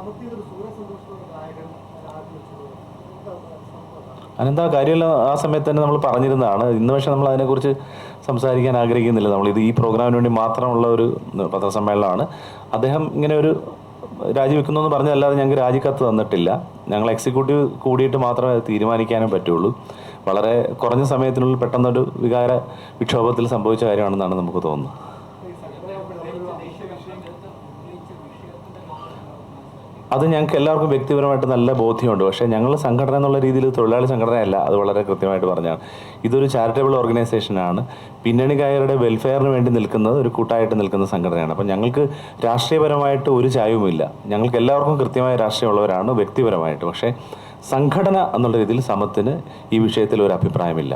സമത്തിയുടെ കാര്യമല്ല ആ സമയത്ത് തന്നെ നമ്മൾ പറഞ്ഞിരുന്നതാണ്. ഇന്ന് പക്ഷേ നമ്മൾ അതിനെക്കുറിച്ച് സംസാരിക്കാൻ ആഗ്രഹിക്കുന്നില്ല. നമ്മൾ ഇത് ഈ പ്രോഗ്രാമിന് വേണ്ടി മാത്രമുള്ള ഒരു പത്രസമ്മേളനമാണ്. അദ്ദേഹം ഇങ്ങനെ ഒരു രാജിവെക്കുന്നു എന്ന് പറഞ്ഞതല്ലാതെ ഞങ്ങൾക്ക് രാജിക്കത്ത് തന്നിട്ടില്ല. ഞങ്ങൾ എക്സിക്യൂട്ടീവ് കൂടിയിട്ട് മാത്രമേ അത് തീരുമാനിക്കാനും പറ്റുള്ളൂ. വളരെ കുറഞ്ഞ സമയത്തിനുള്ളിൽ പെട്ടെന്നൊരു വികാര വിക്ഷോഭത്തിൽ സംഭവിച്ച കാര്യമാണെന്നാണ് നമുക്ക് തോന്നുന്നത്. അത് ഞങ്ങൾക്ക് എല്ലാവർക്കും വ്യക്തിപരമായിട്ട് നല്ല ബോധ്യമുണ്ട്. പക്ഷേ ഞങ്ങൾ സംഘടന എന്നുള്ള രീതിയിൽ തൊഴിലാളി സംഘടനയല്ല. അത് വളരെ കൃത്യമായിട്ട് പറഞ്ഞാണ് ഇതൊരു ചാരിറ്റബിൾ ഓർഗനൈസേഷനാണ്. പിന്നണിക്കാരുടെ വെൽഫെയറിന് വേണ്ടി നിൽക്കുന്നത് ഒരു കൂട്ടായിട്ട് നിൽക്കുന്ന സംഘടനയാണ്. അപ്പോൾ ഞങ്ങൾക്ക് രാഷ്ട്രീയപരമായിട്ട് ഒരു ചായവുമില്ല. ഞങ്ങൾക്ക് എല്ലാവർക്കും കൃത്യമായ രാഷ്ട്രീയമുള്ളവരാണ് വ്യക്തിപരമായിട്ട്. പക്ഷേ സംഘടന എന്നുള്ള രീതിയിൽ സമത്തിന് ഈ വിഷയത്തിൽ ഒരു അഭിപ്രായമില്ല.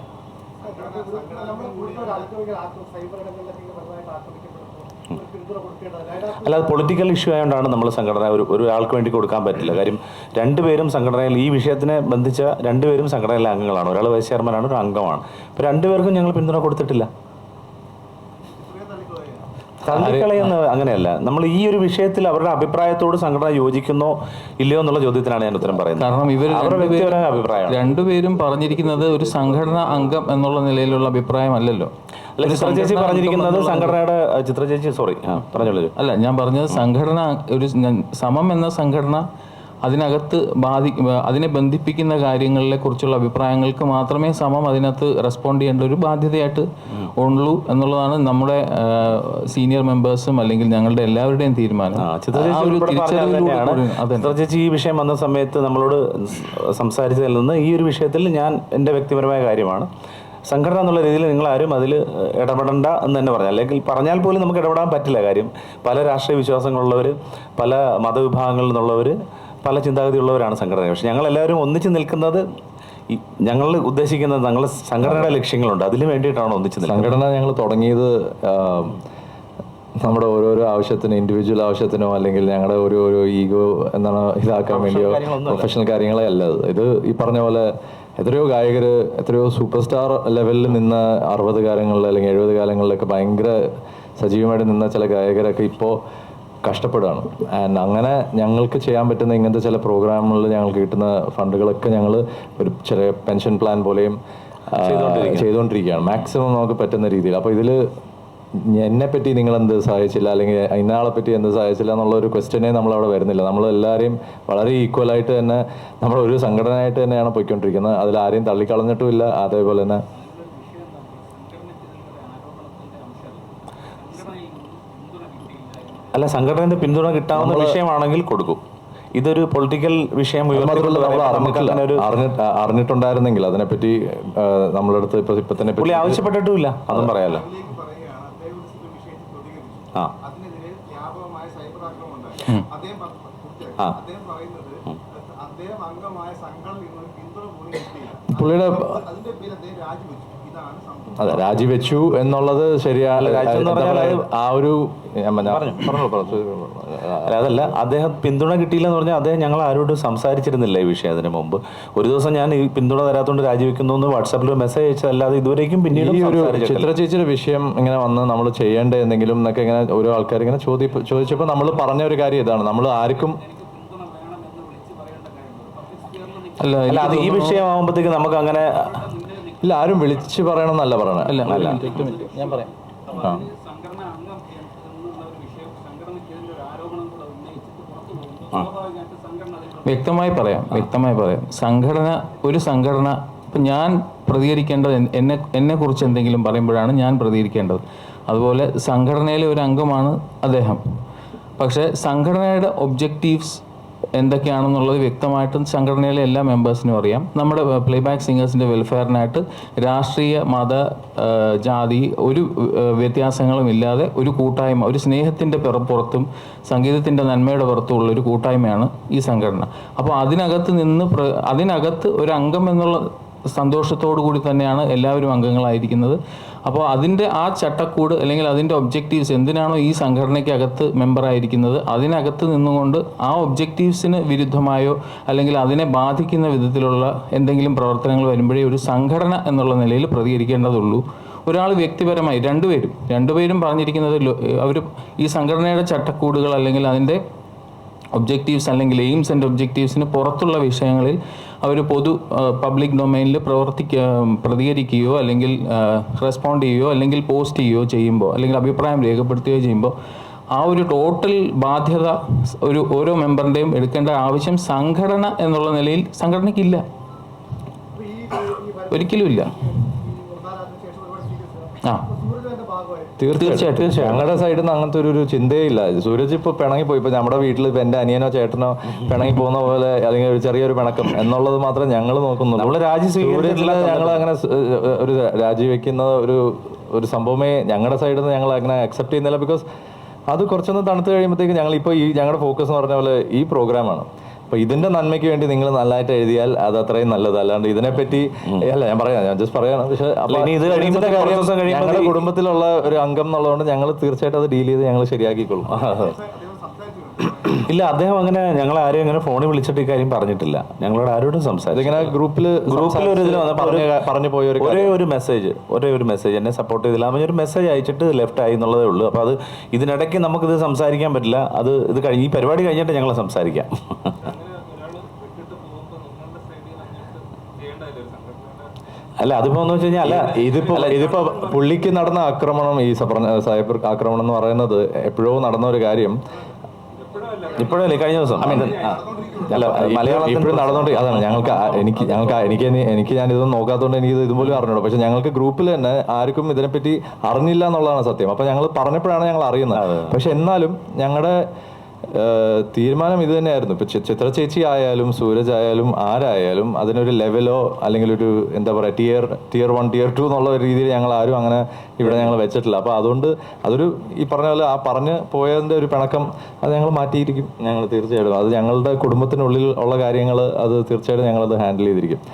അല്ലാതെ പൊളിറ്റിക്കൽ ഇഷ്യൂ ആയതുകൊണ്ടാണ് നമ്മൾ സംഘടന ഒരു ഒരാൾക്ക് വേണ്ടി കൊടുക്കാൻ പറ്റില്ല. കാര്യം രണ്ടുപേരും സംഘടനയിൽ ഈ വിഷയത്തിനെ ബന്ധിച്ച രണ്ടുപേരും സംഘടനയിലെ അംഗങ്ങളാണ്. ഒരാൾ വൈസ് ചെയർമാനാണ് ഒരു അംഗമാണ്. അപ്പോൾ രണ്ടുപേർക്കും ഞങ്ങൾ പിന്തുണ കൊടുത്തിട്ടില്ല. തള്ളിക്കളയുന്ന അങ്ങനെയല്ല. നമ്മൾ ഈ ഒരു വിഷയത്തിൽ അവരുടെ അഭിപ്രായത്തോട് സംഘടന യോജിക്കുന്നോ ഇല്ലയോ എന്നുള്ള ചോദ്യത്തിനാണ് ഞാൻ ഉത്തരം പറയുന്നത്. കാരണം ഇവർ വ്യക്തിപരമായ അഭിപ്രായമാണ്. രണ്ടുപേരും പറഞ്ഞിരിക്കുന്നത് ഒരു സംഘടന അംഗം എന്നുള്ള നിലയിലുള്ള അഭിപ്രായമല്ലല്ലോ. അല്ല ചിത്ര ചേച്ചി പറഞ്ഞിരിക്കുന്നത് സംഘടനയുടെ ചിത്ര ചേച്ചി സോറി പറഞ്ഞോളൂ. അല്ല ഞാൻ പറഞ്ഞത് സംഘടന ഒരു സമം എന്ന സംഘടന അതിനകത്ത് ബാധി അതിനെ ബന്ധിപ്പിക്കുന്ന കാര്യങ്ങളെ കുറിച്ചുള്ള അഭിപ്രായങ്ങൾക്ക് മാത്രമേ സമം അതിനകത്ത് റെസ്പോണ്ട് ചെയ്യേണ്ട ഒരു ബാധ്യതയായിട്ട് ഉള്ളൂ എന്നുള്ളതാണ് നമ്മുടെ സീനിയർ മെമ്പേഴ്സും അല്ലെങ്കിൽ ഞങ്ങളുടെ എല്ലാവരുടെയും തീരുമാനം. ചേച്ചി ഈ വിഷയം വന്ന സമയത്ത് നമ്മളോട് സംസാരിച്ചതിൽ നിന്ന് ഈ ഒരു വിഷയത്തിൽ ഞാൻ എന്റെ വ്യക്തിപരമായ കാര്യമാണ്. സംഘടന എന്നുള്ള രീതിയിൽ നിങ്ങൾ ആരും അതിൽ ഇടപെടണ്ട എന്ന് തന്നെ പറഞ്ഞു അല്ലെങ്കിൽ പറഞ്ഞാൽ പോലും നമുക്ക് ഇടപെടാൻ പറ്റില്ല കാര്യം. പല രാഷ്ട്രീയ വിശ്വാസങ്ങളുള്ളവർ പല മതവിഭാഗങ്ങളിൽ നിന്നുള്ളവർ പല ചിന്താഗതിയുള്ളവരാണ് സംഘടന പക്ഷെ ഞങ്ങൾ എല്ലാവരും ഒന്നിച്ച് നിൽക്കുന്നത് ഞങ്ങൾ ഉദ്ദേശിക്കുന്നത് ഞങ്ങൾ സംഘടനയുടെ ലക്ഷ്യങ്ങളുണ്ട്. അതിന് വേണ്ടിയിട്ടാണ് ഒന്നിച്ച് സംഘടന ഞങ്ങൾ തുടങ്ങിയത് നമ്മുടെ ഓരോരോ ആവശ്യത്തിന് ഇൻഡിവിജ്വൽ ആവശ്യത്തിനോ അല്ലെങ്കിൽ ഞങ്ങളുടെ ഓരോ ഓരോ ഈഗോ എന്താണ് ഇതാക്കാൻ വേണ്ടിയോ പ്രൊഫഷണൽ കാര്യങ്ങളെ അല്ല ഇത്. ഇത് ഈ പറഞ്ഞ പോലെ എത്രയോ ഗായകർ എത്രയോ സൂപ്പർ സ്റ്റാർ ലെവലിൽ നിന്ന് അറുപത് കാലങ്ങളിൽ അല്ലെങ്കിൽ എഴുപത് കാലങ്ങളിലൊക്കെ ഭയങ്കര സജീവമായിട്ട് നിന്ന ചില ഗായകരൊക്കെ ഇപ്പോൾ കഷ്ടപ്പെടുകയാണ്. ആൻഡ് അങ്ങനെ ഞങ്ങൾക്ക് ചെയ്യാൻ പറ്റുന്ന ഇങ്ങനത്തെ ചില പ്രോഗ്രാമുകളിൽ ഞങ്ങൾക്ക് കിട്ടുന്ന ഫണ്ടുകളൊക്കെ ഞങ്ങൾ ഒരു ചെറിയ പെൻഷൻ പ്ലാൻ പോലെയും ചെയ്തുകൊണ്ടിരിക്കുകയാണ്. മാക്സിമം നമുക്ക് പറ്റുന്ന രീതിയിൽ. അപ്പോൾ ഇതിൽ എന്നെ പറ്റി നിങ്ങൾ എന്ത് സഹായിച്ചില്ല? അല്ലെങ്കിൽ ഇന്നയാളെ പറ്റി എന്ത് സഹായിച്ചില്ല എന്നുള്ള ഒരു ക്വസ്റ്റ്യനെ നമ്മൾ അവിടെ വരുന്നില്ല. നമ്മൾ എല്ലാവരെയും വളരെ ഈക്വൽ ആയിട്ട് തന്നെ നമ്മൾ ഒരു സംഘടനയായിട്ട് തന്നെയാണ് പോയിക്കൊണ്ടിരിക്കുന്നത്. അതിൽ ആരെയും തള്ളിക്കളഞ്ഞിട്ടുമില്ല. അതേപോലെ തന്നെ അല്ല സംഘടനയുടെ പിന്തുണ കിട്ടാവുന്ന വിഷയമാണെങ്കിൽ കൊടുക്കും. ഇതൊരു പൊളിറ്റിക്കൽ വിഷയം അറിഞ്ഞിട്ടുണ്ടായിരുന്നെങ്കിൽ അതിനെപ്പറ്റി നമ്മളെ അടുത്ത് ഇപ്പൊ ഇപ്പൊ തന്നെ പുള്ളി ആവശ്യപ്പെട്ടിട്ടുമില്ല. അതും പറയാലോ അതിലേക്ക് പറയുകയാണ് അദ്ദേഹം ഒരു സിനിമ വിഷയത്തിൽ പ്രതികരിച്ചു ആ പുള്ളിയുടെ അതെ രാജിവെച്ചു എന്നുള്ളത് ശരിയാണ് ആ ഒരു അതല്ല അദ്ദേഹം പിന്തുണ കിട്ടിയില്ല എന്ന് പറഞ്ഞാൽ അദ്ദേഹം ഞങ്ങൾ ആരോടും സംസാരിച്ചിരുന്നില്ല ഈ വിഷയം അതിന് മുമ്പ്. ഒരു ദിവസം ഞാൻ ഈ പിന്തുണ തരാത്തോണ്ട് രാജിവെക്കുന്നു എന്ന് വാട്സാപ്പിൽ മെസ്സേജ് അയച്ചതല്ലാതെ ഇതുവരേക്കും പിന്നീട് ഈ ഒരു ചിത്ര ചേച്ചിയുടെ വിഷയം ഇങ്ങനെ വന്ന് നമ്മൾ ചെയ്യേണ്ട എന്തെങ്കിലും എന്നൊക്കെ ഇങ്ങനെ ഓരോ ആൾക്കാർ ഇങ്ങനെ ചോദി ചോദിച്ചപ്പോൾ നമ്മൾ പറഞ്ഞ ഒരു കാര്യം ഇതാണ്. നമ്മൾ ആർക്കും അല്ല ഈ വിഷയമാകുമ്പോഴത്തേക്ക് നമുക്ക് അങ്ങനെ ഇല്ല ആരും വിളിച്ചു പറയണമെന്നല്ല പറയണേ. അല്ല. മിനിറ്റ്. ഞാൻ പറയാം. ആ. വ്യക്തമായി പറയാം വ്യക്തമായി പറയാം. സംഘടന ഒരു സംഘടന ഇപ്പം ഞാൻ പ്രതികരിക്കേണ്ടത് എന്നെ എന്നെ കുറിച്ച് എന്തെങ്കിലും പറയുമ്പോഴാണ് ഞാൻ പ്രതികരിക്കേണ്ടത്. അതുപോലെ സംഘടനയിലെ ഒരു അംഗമാണ് അദ്ദേഹം. പക്ഷേ സംഘടനയുടെ ഒബ്ജക്റ്റീവ്സ് എന്തൊക്കെയാണെന്നുള്ളത് വ്യക്തമായിട്ടും സംഘടനയിലെ എല്ലാ മെമ്പേഴ്സിനും അറിയാം. നമ്മുടെ പ്ലേബാക്ക് സിംഗേഴ്സിന്റെ വെൽഫെയറിനായിട്ട് രാഷ്ട്രീയ മത ജാതി ഒരു വ്യത്യാസങ്ങളും ഇല്ലാതെ ഒരു കൂട്ടായ്മ ഒരു സ്നേഹത്തിന്റെ പുറത്തും സംഗീതത്തിന്റെ നന്മയുടെ പുറത്തുമുള്ള ഒരു കൂട്ടായ്മയാണ് ഈ സംഘടന. അപ്പോൾ അതിനകത്ത് നിന്ന് അതിനകത്ത് ഒരു അംഗം എന്നുള്ള സന്തോഷത്തോടു കൂടി തന്നെയാണ് എല്ലാവരും അംഗങ്ങളായിരിക്കുന്നത്. അപ്പോൾ അതിന്റെ ആ ചട്ടക്കൂട് അല്ലെങ്കിൽ അതിന്റെ ഒബ്ജക്റ്റീവ്സ് എന്തിനാണോ ഈ സംഘടനയ്ക്കകത്ത് മെമ്പറായിരിക്കുന്നത് അതിനകത്ത് നിന്നുകൊണ്ട് ആ ഒബ്ജക്റ്റീവ്സിന് വിരുദ്ധമായോ അല്ലെങ്കിൽ അതിനെ ബാധിക്കുന്ന വിധത്തിലുള്ള എന്തെങ്കിലും പ്രവർത്തനങ്ങൾ വരുമ്പോഴേ ഒരു സംഘടന എന്നുള്ള നിലയിൽ പ്രതികരിക്കേണ്ടതുള്ളൂ. ഒരാൾ വ്യക്തിപരമായി രണ്ടുപേരും രണ്ടുപേരും പറഞ്ഞിരിക്കുന്നത് അവർ ഈ സംഘടനയുടെ ചട്ടക്കൂടുകൾ അല്ലെങ്കിൽ അതിന്റെ ഒബ്ജക്റ്റീവ്സ് അല്ലെങ്കിൽ എയിംസ് ആൻഡ് ഒബ്ജക്റ്റീവ്സിന് പുറത്തുള്ള വിഷയങ്ങളിൽ അവർ പൊതു പബ്ലിക് ഡൊമൈനിൽ പ്രവർത്തിക്ക പ്രതികരിക്കുകയോ അല്ലെങ്കിൽ റെസ്പോണ്ട് ചെയ്യുകയോ അല്ലെങ്കിൽ പോസ്റ്റ് ചെയ്യുകയോ ചെയ്യുമ്പോൾ അല്ലെങ്കിൽ അഭിപ്രായം രേഖപ്പെടുത്തുകയോ ചെയ്യുമ്പോൾ ആ ഒരു ടോട്ടൽ ബാധ്യത ഒരു ഓരോ മെമ്പറിന്റെയും എടുക്കേണ്ട ആവശ്യം സംഘടന എന്നുള്ള നിലയിൽ സംഘടനയ്ക്കില്ല അപ്പൊ ഈ ഈ വരുന്ന ഒരിക്കലും ഇല്ല ഈ ഒന്നാലാത്തിന് ശേഷം ഒരുപാട് സീരിയസ് ആ തീർച്ചയായിട്ടും, തീർച്ചയായിട്ടും. ഞങ്ങളുടെ സൈഡിൽ നിന്ന് അങ്ങനത്തെ ഒരു ചിന്തയില്ല. ചിന്തയേ ഇല്ല സൂരജ് ഇപ്പോൾ പിണങ്ങി പോയി. ഇപ്പോൾ നമ്മുടെ വീട്ടിൽ ഇപ്പൊ എന്റെ അനിയനോ ചേട്ടനോ പിണങ്ങി പോകുന്ന പോലെ അല്ലെങ്കിൽ ഒരു ചെറിയൊരു പിണക്കം എന്നുള്ളത് മാത്രം ഞങ്ങൾ നോക്കുന്നു. നമ്മൾ രാജി സ്വീകരിച്ചിട്ടില്ല ഞങ്ങൾ അങ്ങനെ ഒരു ഏഹ് ഒരു രാജിവെക്കുന്ന ഒരു ഒരു സംഭവമേ ഞങ്ങളുടെ സൈഡിൽ നിന്ന് ഞങ്ങൾ അങ്ങനെ അക്സെപ്റ്റ് ചെയ്യുന്നില്ല. ബിക്കോസ് അത് കുറച്ചൊന്ന് തണുത്ത് കഴിയുമ്പോഴത്തേക്ക് ഞങ്ങൾ ഇപ്പോൾ ഈ ഞങ്ങളുടെ ഫോക്കസ് എന്ന് പറഞ്ഞ പോലെ ഈ പ്രോഗ്രാമാണ് അപ്പൊ ഇതിന്റെ നന്മയ്ക്ക് വേണ്ടി നിങ്ങൾ നല്ലതായിട്ട് എഴുതിയാൽ അത് അത്രയും നല്ലത്. അല്ലാണ്ട് ഇതിനെപ്പറ്റി അല്ല ഞാൻ പറയാം. ഞാൻ ജസ്റ്റ് പറയാണ് പക്ഷെ ഞങ്ങളുടെ കുടുംബത്തിലുള്ള ഒരു അംഗം എന്നുള്ളതുകൊണ്ട് ഞങ്ങൾ തീർച്ചയായിട്ടും അത് ഡീൽ ചെയ്ത് ഞങ്ങൾ ശരിയാക്കിക്കൊള്ളും. ഇല്ല അദ്ദേഹം അങ്ങനെ ഞങ്ങൾ ആരും അങ്ങനെ ഫോണിൽ വിളിച്ചിട്ട് ഇക്കാര്യം കാര്യം പറഞ്ഞിട്ടില്ല. ഞങ്ങളോട് ആരോടും സംസാരിച്ചു ഇതിങ്ങനെ ഗ്രൂപ്പിൽ ഗ്രൂപ്പിൽ ഒരു ഇതിൽ പറഞ്ഞു പറഞ്ഞു പോയ ഒരു ഒരേ ഒരു മെസ്സേജ് ഒരേ ഒരു മെസ്സേജ് എന്നെ സപ്പോർട്ട് ചെയ്തില്ല. അവൻ ഒരു മെസ്സേജ് അയച്ചിട്ട് ലെഫ്റ്റ് ആയി എന്നുള്ളതേ ഉള്ളൂ. അപ്പോൾ അത് ഇതിനിടയ്ക്ക് നമുക്കിത് സംസാരിക്കാൻ പറ്റില്ല. അത് ഇത് കഴിഞ്ഞ് ഈ പരിപാടി കഴിഞ്ഞിട്ട് ഞങ്ങൾ സംസാരിക്കാം. അല്ല അതിപ്പോ എന്ന് വെച്ച് കഴിഞ്ഞാൽ അല്ല ഇതിപ്പോ ഇതിപ്പോ പുള്ളിക്ക് നടന്ന ആക്രമണം ഈ സൈബർ ആക്രമണം എന്ന് പറയുന്നത് എപ്പോഴോ നടന്ന ഒരു കാര്യം. ഇപ്പോഴല്ലേ? കഴിഞ്ഞ ദിവസം. അല്ല മലയാളത്തിൽ ഇപ്പോഴും നടന്നോണ്ട് അതാണ്. ഞങ്ങൾക്ക് എനിക്ക് ഞങ്ങൾക്ക് എനിക്ക് എനിക്ക് ഞാൻ ഇതൊന്നും നോക്കാത്തതുകൊണ്ട് എനിക്ക് ഇതുപോലും അറിഞ്ഞോളൂ പക്ഷെ ഞങ്ങൾക്ക് ഗ്രൂപ്പിൽ തന്നെ ആർക്കും ഇതിനെപ്പറ്റി അറിഞ്ഞില്ല എന്നുള്ളതാണ് സത്യം. അപ്പൊ ഞങ്ങൾ പറഞ്ഞപ്പോഴാണ് ഞങ്ങൾ അറിയുന്നത്. പക്ഷെ എന്നാലും ഞങ്ങളുടെ തീരുമാനം ഇത് തന്നെയായിരുന്നു. ഇപ്പൊ ചിത്ര ചേച്ചി ആയാലും സൂരജ് ആയാലും ആരായാലും അതിനൊരു ലെവലോ അല്ലെങ്കിൽ ഒരു എന്താ പറയുക tier tier one tier two എന്നുള്ള രീതിയിൽ ഞങ്ങൾ ആരും അങ്ങനെ ഇവിടെ ഞങ്ങൾ വെച്ചിട്ടില്ല. അപ്പൊ അതുകൊണ്ട് അതൊരു ഈ പറഞ്ഞ പോലെ ആ പറഞ്ഞ് പോയതിന്റെ ഒരു പിണക്കം അത് ഞങ്ങൾ മാറ്റിയിരിക്കും ഞങ്ങൾ തീർച്ചയായിട്ടും. അത് ഞങ്ങളുടെ കുടുംബത്തിനുള്ളിൽ ഉള്ള കാര്യങ്ങൾ അത് തീർച്ചയായിട്ടും അത് ഹാൻഡിൽ ചെയ്തിരിക്കും.